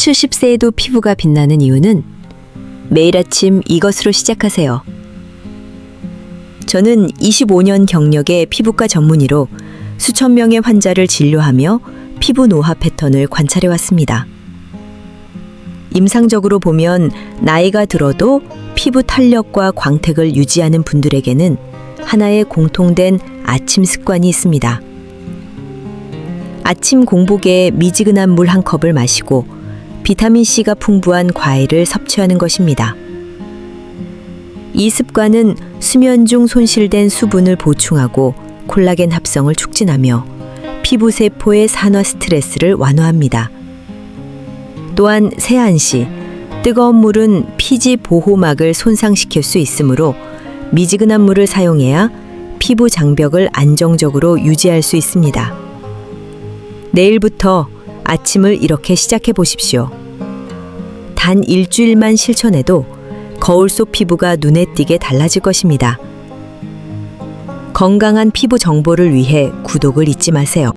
70, 10세에도 피부가 빛나는 이유는 매일 아침 이것으로 시작하세요. 저는 25년 경력의 피부과 전문의로 수천 명의 환자를 진료하며 피부 노화 패턴을 관찰해 왔습니다. 임상적으로 보면 나이가 들어도 피부 탄력과 광택을 유지하는 분들에게는 하나의 공통된 아침 습관이 있습니다. 아침 공복에 미지근한 물 한 컵을 마시고 비타민 C가 풍부한 과일을 섭취하는 것입니다. 이 습관은 수면 중 손실된 수분을 보충하고 콜라겐 합성을 촉진하며 피부 세포의 산화 스트레스를 완화합니다. 또한 세안 시 뜨거운 물은 피지 보호막을 손상시킬 수 있으므로 미지근한 물을 사용해야 피부 장벽을 안정적으로 유지할 수 있습니다. 내일부터 아침을 이렇게 시작해 보십시오. 단 일주일만 실천해도 거울 속 피부가 눈에 띄게 달라질 것입니다. 건강한 피부 정보를 위해 구독을 잊지 마세요.